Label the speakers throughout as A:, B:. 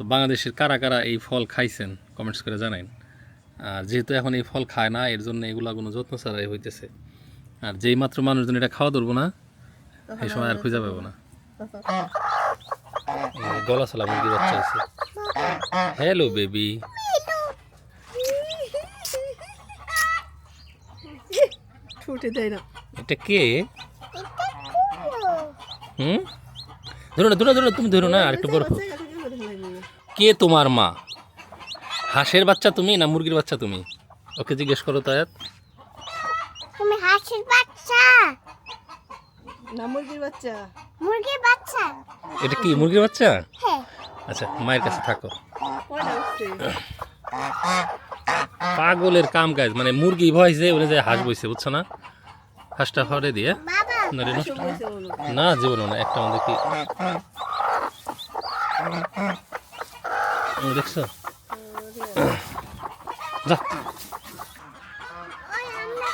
A: তো বাংলাদেশের কারা কারা এই ফল খাইছেন কমেন্টস করে জানাইন। আর যেহেতু এখন এই ফল খায় না এর জন্য এগুলা কোনো যত্ন ছাড়াই হইতেছে। আর যেই মাত্র মানুষজন এটা খাওয়া ধরবো না এই সময় আর খুঁজে পাবো না। গলা ছালা মুরগির বাচ্চা আছে। হ্যালো বেবি এটা কে? হুম? ধরো না ধরো ধরো তুমি ধরো না আর একটু বড়। কে তোমার মা? হাঁসের বাচ্চা তুমি না মুরগির বাচ্চা তুমি? ওকে জিজ্ঞেস করো তায়াত।
B: তুমি হাঁসের বাচ্চা?
C: না মুরগির বাচ্চা।
B: মুরগির বাচ্চা?
A: এটা কি মুরগির বাচ্চা?
B: হ্যাঁ।
A: আচ্ছা মায়ের কাছে থাকো। পাগলের কাম কাজ মানে মুরগি ভয়ছে বলে যে হাঁস বইছে বুঝছ না? হাঁসটা ফরে দিয়ে। না জীবন না একটা আমাদের কি দেখছ? যা।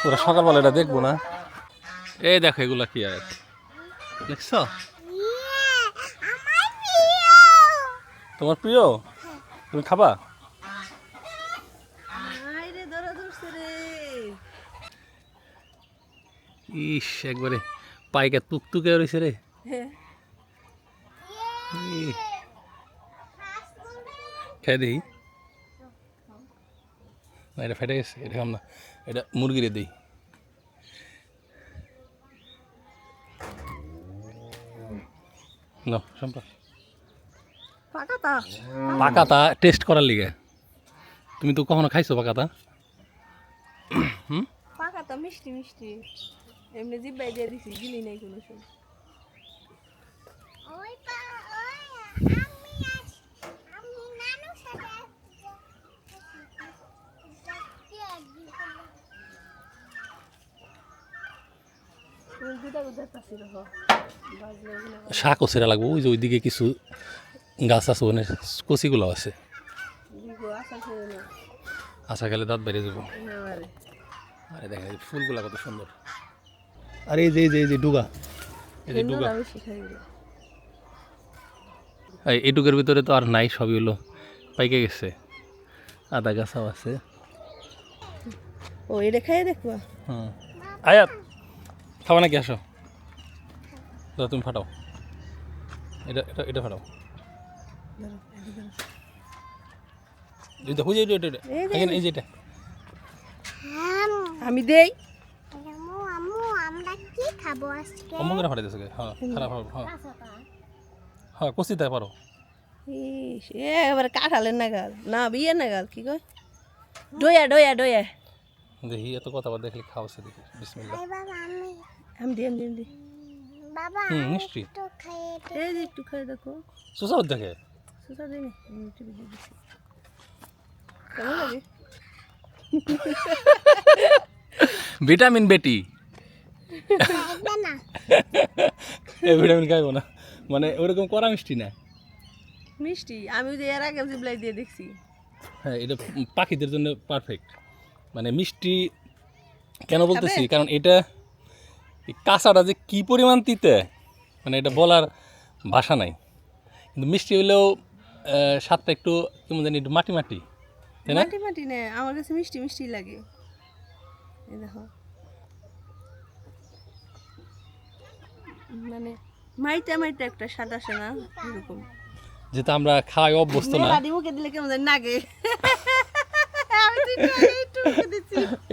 A: ওরা সকালবেলা এটা দেখব না। এই দেখো এগুলা কি আর দেখছ? তোমার প্রিয়? তুমি খাবা? ইস একবারে পাইকা তুকতুকে রয়েছে রে।
C: হ্যাঁ।
A: খেয়ে দিই না এটা ফেটে গেছে এটা খাম না এটা মুরগিরে দিই। না সম্পা।
C: পাকাতা।
A: পাকাতা টেস্ট করার লিগে। তুমি তো কখনো খাইছো পাকাতা?
C: পাকাতা মিষ্টি মিষ্টি। এমনি জিব্বাই দিয়ে দিছি গিলি নাই কোনো সময়
B: ওই পা ওই আমি আজ আমি নানু সাথে
A: শাকও সেরা লাগবো। ওই যে ওইদিকে কিছু গাছ আছে ওখানে কচিগুলো আছে।
C: আশা করে না
A: আশা খেলে দাঁত বেড়ে যাব। আরে দেখেন ফুলগুলা কত সুন্দর। আরে এই যে এই যে এই যে ডুগা। এই যে ডুগা। এই এটুকের ভিতরে তো আর নাই সবই হলো পাইকে গেছে। আদা গাছাও আছে।
C: ও এটা খাইয়ে দেখবা?
A: হুম। আয়াত! খাওয়া নাকি? আসো। দাদা তুমি ফাটাও। এটা এটা এটা ফাটাও। দেখো যে এটা এটা
C: এই
A: এই যে এটা।
C: আমি দেই।
B: খাব
A: অম্ম করে ফাটাই দিয়েছে হ্যাঁ খারাপ হবে হ্যাঁ। হ্যাঁ কষিতে পারো।
C: এবার কাঁঠালের নাগাল। না বিয়ে নাগাল কি কয়? ডয়া ডয়া ডয়া।
A: দেখি এত কথা দেখলে খাওয়াছে দেখি বিসমিল্লা
B: এই বাবা আমি বাবা
A: হুম
B: আমি
A: মিষ্টি
B: একটু খেয়ে
C: এই যে একটু খাই দেখো।
A: দেখে
C: সুসা দিই একটু দিয়ে দিচ্ছি। কেমন লাগে?
A: ভিটামিন বেটি। এ ভিটামিন খাইবো না। মানে ওরকম কড়া মিষ্টি না?
C: মিষ্টি। আমি যে এর আগে জিবলাই দিয়ে দেখছি।
A: হ্যাঁ এটা পাখিদের জন্য পারফেক্ট মানে মিষ্টি কেন বলতেছি? কারণ এটা এই কাঁচাটা যে কী পরিমাণ তিতে মানে এটা বলার ভাষা নাই। কিন্তু মিষ্টি হলেও স্বাদটা একটু কেমন জানি একটু মাটি মাটি তাই না?
C: মাটি মাটি না আমার কাছে মিষ্টি মিষ্টি লাগে। দেখো। মানে মাইটা মাইটা একটা সাদা সাদা এরকম।
A: যেটা আমরা খাই অভ্যস্ত না।
C: মেলাডি মুখে দিলে কেমন জানি নাগে।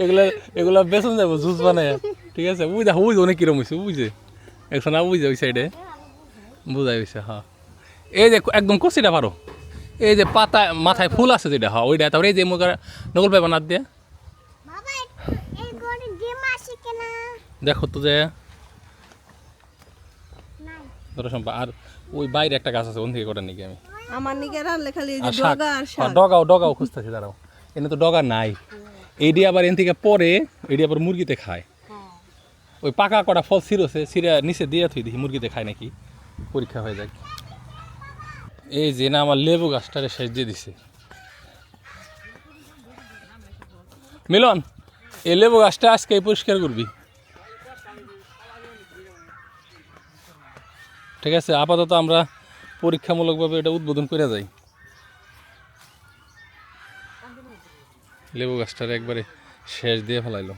A: এগুলা এগুলা বেসন যাব জুস বানায়। ঠিক আছে বুঝ দেখো বুঝ অনেক কিরম হয়েছে বুঝছে একশো না বুঝে ওই সাইডে বুঝাই হয়েছে হ্যাঁ এই যে একদম কষিটা পারো। এই যে পাতা মাথায় ফুল আছে যেটা হ্যাঁ ওইটা। তারপরে এই যে মুখ নকল পাই বানাত দিয়ে।
B: বাবা এই গড়ে ডিম
A: দেখো তো যে। ধরো আর ওই বাইরে একটা গাছ আছে ওন থেকে কটার নাকি আমি।
C: আমার নিকে রানলে খালি এই যে ডগা আর
A: ডগাও ডগাও খুঁজতেছি দাঁড়াও। এনে তো ডগা নাই। এইডি আবার এন থেকে পরে এইডি আবার মুরগিতে খায়। ওই পাকা কটা ফল ছিঁড়ছে ছিঁড়ে নিচে দিয়ে থুই দেখি মুরগিতে খায় নাকি। পরীক্ষা হয়ে যাক। এই যে না, আমার লেবু গাছটারে দিয়ে দিছে। মিলন, এই লেবু গাছটা আজকে পরিষ্কার করবি? ঠিক আছে, আপাতত আমরা পরীক্ষামূলকভাবে এটা উদ্বোধন করে যাই। লেবু গাছটারে একবারে শেষ দিয়ে ফেলাইলো।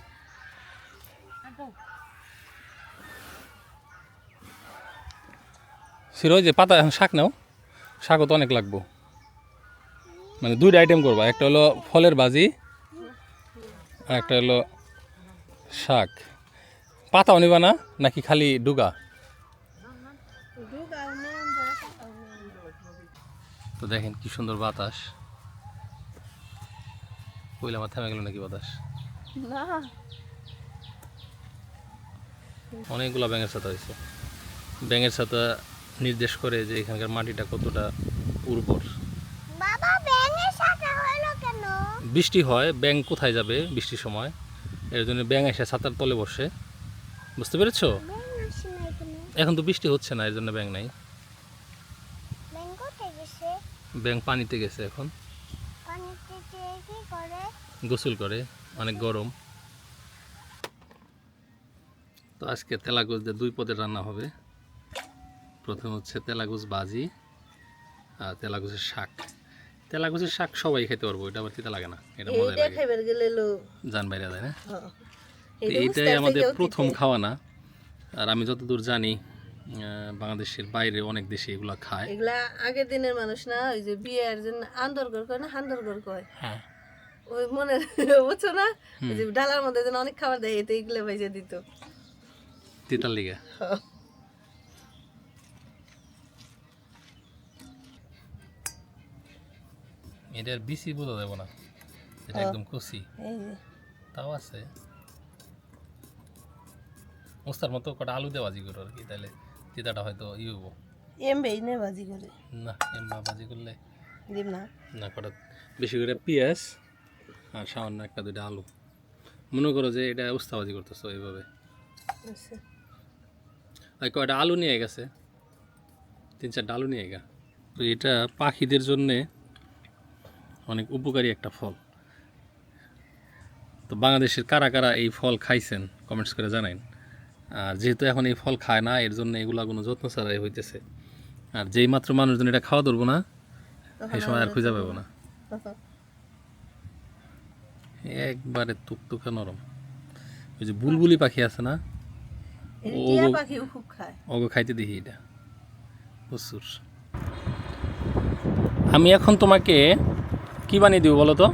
A: সিরো যে পাতা এখন শাক নাও। শাকও তো অনেক লাগবো। মানে দুইটা আইটেম করবা একটা হলো ফলের ভাজি আর একটা হলো শাক। পাতাও নিবা না নাকি খালি ডুগা? তো দেখেন কি সুন্দর বাতাস। কইলে আমার থেমে গেল নাকি বাতাস?
C: না।
A: অনেকগুলো ব্যাঙের ছাতা হয়েছে ব্যাঙের ছাতা নির্দেশ করে যে এখানকার মাটিটা কতটা উর্বর। বৃষ্টি হয় ব্যাঙ কোথায় যাবে বৃষ্টির সময়? এর জন্য ব্যাঙ এসে ছাতার তলে বসে। বুঝতে পেরেছ?
B: এখানে
A: তো বৃষ্টি হচ্ছে না এর জন্য ব্যাঙ নাই।
B: ব্যাঙ
A: পানিতে গেছে এখন। গোসল করে অনেক গরম। তো আজকে তেলাগুজ দিয়ে দুই পদের রান্না হবে। প্রথম হচ্ছে তেলাগুজ বাজি আর তেলাগুজের শাক। তেলাগুজের শাক সবাই খেতে পারব এটা আবার তিতা লাগে না এটা মজা লাগে। জান বাইরে যায় না? এইটাই আমাদের প্রথম খাওয়া না। আর আমি যতদূর জানি বাংলাদেশের বাইরে অনেক দেশে এগুলো খায়।
C: এগুলা আগের দিনের মানুষ না ওই যে বিয়ের জন্য আন্দরগর কয় না হান্দরগর কয়।
A: হ্যাঁ।
C: ওই মনে বুঝছ না? ওই যে ডালার মধ্যে যেন অনেক খাবার দেয় এতে এগুলো ভেজে দিত।
A: তিতার লিগে এটার বিসি বোঝা যাব না। এটা একদম
C: যে।
A: তাও আছে। মোস্তার মতো কটা আলু দিয়ে ভাজি করো আর কি তাহলে তিতাটা হয়তো ই হব
C: এমবেই নে ভাজি করে।
A: না এমবা ভাজি করলে
C: দিব না।
A: না কটা বেশি করে পেঁয়াজ আর সামান্য একটা দুইটা আলু। মনে করো যে এটা উস্তা ভাজি করতেছো এইভাবে।
C: আচ্ছা।
A: আর কয়টা আলু নিয়ে গেছে? তিন চারটা আলু নিয়ে গা। তো এটা পাখিদের জন্যে অনেক উপকারী একটা ফল। তো বাংলাদেশের কারা কারা এই ফল খাইছেন কমেন্টস করে জানাইন। আর যেহেতু এখন এই ফল খায় না এর জন্য এগুলা কোনো যত্ন ছাড়াই হইতেছে। আর যেই মাত্র মানুষজন এটা খাওয়া ধরবো না এই সময় আর খুঁজে পাবো না। একবারে তুকতুকে নরম। ওই যে বুলবুলি পাখি আছে না ওগো খাইতে দেখি এটা। প্রচুর। আমি এখন তোমাকে কি বানিয়ে দিব বলো তো?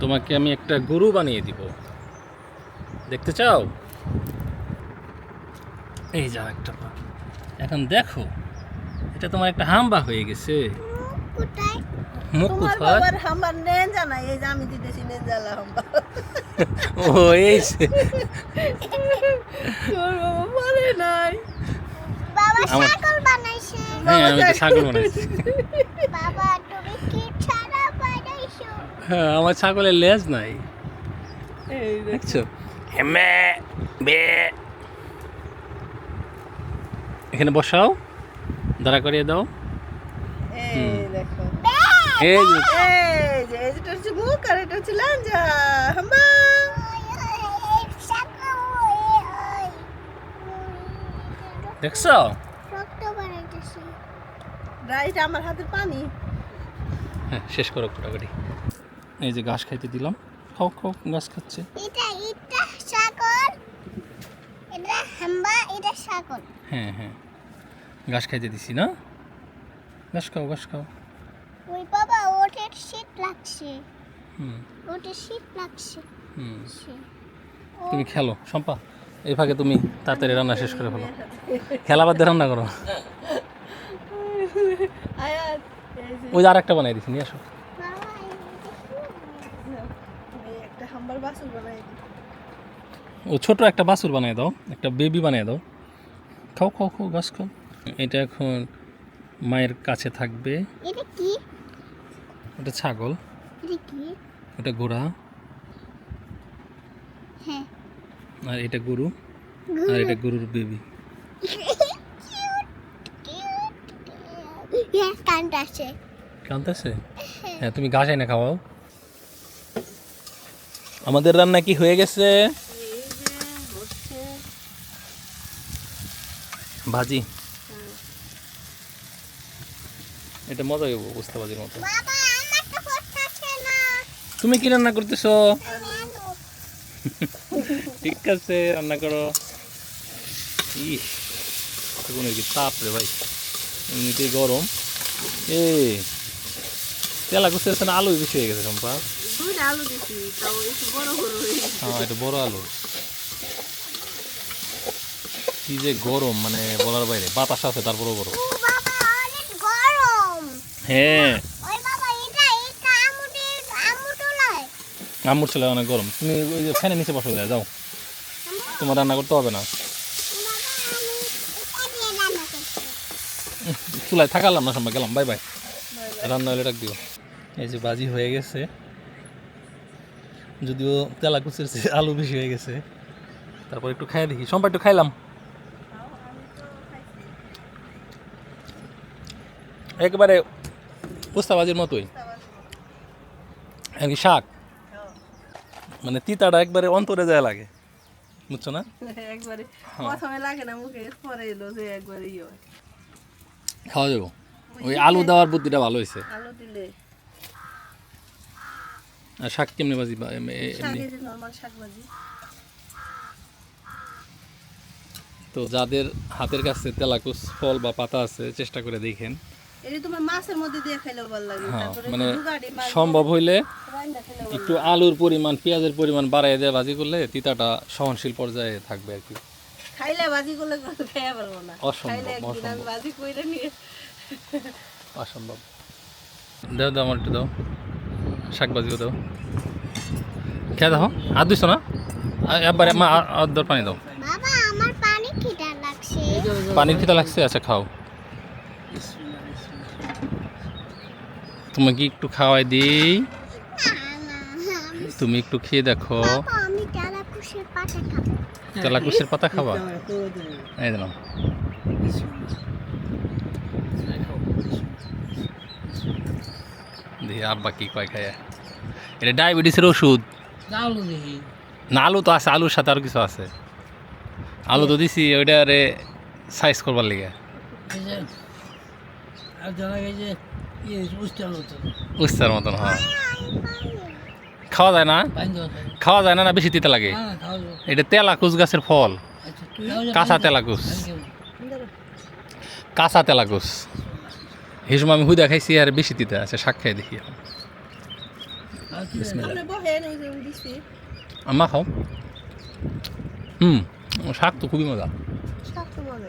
A: তোমাকে আমি একটা গরু বানিয়ে দিব। দেখতে চাও? এই যা একটা পা। এখন দেখো এটা তোমার একটা হাম্বা হয়ে গেছে। মুখ কোথায়?
C: নেন জানা এই যে আমি দিতেছি নেন জ্বালা হাম্বার
A: ও এই
C: তোর বাবা পারে নাই।
B: বাবা ছাগল বানাইছে।
A: হ্যাঁ আমি ছাগল বানাইছি
B: বাবা তুমি কি ছাড়া বানাইছো
A: হ্যাঁ আমার ছাগলের লেজ নাই।
C: এই
A: দেখছ? হেমে বে। এখানে বসাও দাঁড়া করিয়ে দাও।
C: এই
A: যে।
C: এই এই যেটা হচ্ছে মুখ আর এটা হচ্ছে লাঞ্জা। হাম্বা
A: দেখছ?
C: রাইট আমার হাতের পানি।
A: হ্যাঁ শেষ করো কোটাকুটি এই যে ঘাস খাইতে দিলাম। খাও খাও ঘাস খাচ্ছে।
B: এটা এটা ছাগল এটা হাম্বা এটা ছাগল
A: হ্যাঁ হ্যাঁ। ঘাস খাইতে দিছি না? ঘাস খাও ঘাস খাও।
B: ওই বাবা ওটার শীত লাগছে।
A: হুম।
B: ওটার শীত লাগছে।
A: হুম। তুমি খেলো। শম্পা এই ফাঁকে তুমি তাড়াতাড়ি রান্না শেষ করে ফেলো। খেলা বাদ দিয়ে রান্না করো।
C: আয়াত
A: ওই আর একটা বানাই দিছি নিয়ে আসো
B: বাবা
C: এই বানাই।
A: ও ছোট একটা বাছুর বানিয়ে দাও একটা বেবি বানিয়ে দাও। খাও খাও খাও গাছ খাও। এটা এখন মায়ের কাছে থাকবে।
B: এটা কি?
A: ওটা ছাগল।
B: এটা কি?
A: ঘোড়া।
B: হ্যাঁ।
A: আর এটা গরু। আর এটা গরুর বেবি
B: হ্যাঁ কান্ড
A: হ্যাঁ তুমি ঘাস এনে খাওয়াও। আমাদের রান্না কি হয়ে গেছে? ভাজি। এটা মজা হইব বুঝতে পারির মতো। তুমি কি রান্না করতেছো? ঠিক আছে রান্না করো। কি তাপ রে ভাই। এমনিতেই গরম। এ তেলা না আলু বেশি হয়ে গেছে সম্পা
C: আলু দিছি তাও একটু বড় বড় হ্যাঁ
A: এটা বড় আলু। কি যে গরম মানে বলার বাইরে বাতাস আছে গরম। হ্যাঁ।
B: ওই বাবা এটা এটা আমুটি আমু তোলায়
A: আম্মুর ছেলে অনেক গরম। তুমি ওই যে ফ্যানের নিচে বসে যায় যাও তোমার রান্না করতে হবে না। চুলায় থাকালাম না সময় গেলাম। Bye bye. রান্না হলে ডাক দিও। এই যে বাজি হয়ে গেছে। যদিও তেলা কুচের চেয়ে আলু বেশি হয়ে গেছে। তারপর একটু খাই দেখি। সম্পা একটু খাইলাম। একেবারে পোস্তাবাজির মতোই। এমনি শাক। মানে তিতাটা একবারে অন্তরে যায় লাগে। বুঝছ না?
C: একবারে প্রথমে লাগে না মুখে পরে এলো যে একবারে ইয়ে
A: খাওয়া যাব। ওই আলু দেওয়ার বুদ্ধিটা ভালো হয়েছে।
C: আলু দিলে।
A: আর শাক কেমনি
C: শাক
A: এমনি
C: ভাজি।
A: তো যাদের হাতের কাছে তেলাকুচ ফল বা পাতা আছে চেষ্টা করে দেখেন। হ্যাঁ মানে সম্ভব হইলে একটু আলুর পরিমাণ পেঁয়াজের পরিমাণ বাড়াই দিয়ে ভাজি করলে তিতাটা সহনশীল পর্যায়ে থাকবে আর কি।
C: খাইলে ভাজি করলে খাইয়া পারব না।
A: অসম্ভব।
C: ভাজি
A: অসম্ভব। দাও দাও আমার একটু দাও। শাক ভাজিও দাও। খেয়ে দেখো আর দিছো না? একবারে মা আর- পানি দাও।
B: বাবা আমার পানি খিদা লাগছে।
A: পানির খিদা লাগছে? আচ্ছা খাও। তোমাকে একটু খাওয়াই দিই?
B: আমি
A: তুমি একটু খেয়ে দেখো।
B: বাবা আমি তেলা কুশের পাতা খাব।
A: পাতা খাবা? এই দিলাম দেখি আব্বা কি কয় খায়। এটা ডায়াবেটিসের ওষুধ। না আলু তো আছে আলুর সাথে আর কিছু আছে। আলু তো দিছি ওইটা রে সাইজ করবার লিগে।
D: আর ইয়ে
A: উস্তার মতন। হ্যাঁ। খাওয়া যায় না? খাওয়া যায় না না বেশি তিতা লাগে। এটা তেলাকুচ গাছের ফল।
D: আচ্ছা
A: কাঁচা তেলাকুচ। কাঁচা তেলাকুচ। এই সময় আমি হুদা খাইছি আর বেশি তিতা আছে শাক খাই দেখি আম্মা খাও। হুম শাক তো খুবই মজা।
C: মজা।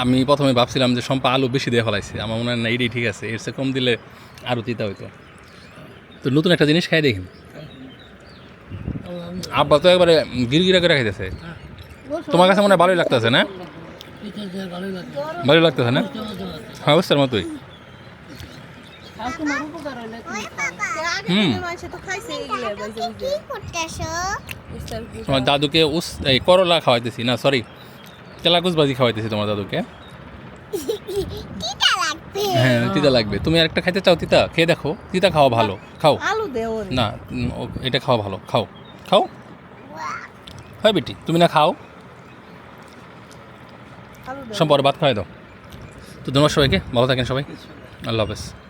A: আমি প্রথমে ভাবছিলাম যে সম্পা আলু বেশি দিয়ে ফেলাইছে। আমার মনে হয় না এটাই ঠিক আছে এর চেয়ে কম দিলে আরও তিতা হইতো। তো নতুন একটা জিনিস খাই দেখি। আব্বা তো একবারে গিরগিরা করে খাইতেছে। তোমার কাছে মনে হয় ভালোই লাগতেছে না?
D: ভালোই
A: লাগতেছে না? হ্যাঁ বুঝতে মতোই।
C: তোমার
A: দাদুকে উস এই করলা খাওয়াইতেছি না সরি তেলাকুচ ভাজি খাওয়াইতেছি তোমার দাদুকে। হ্যাঁ তিতা লাগবে। তুমি আরেকটা খাইতে চাও তিতা? খেয়ে দেখো। তিতা খাওয়া ভালো। খাও। না এটা খাওয়া ভালো। খাও। খাও। হয় বেটি তুমি না খাও? পরে ভাত খাওয়াই দাও। তো ধন্যবাদ সবাইকে। ভালো থাকেন সবাই। আল্লাহ হাফেজ।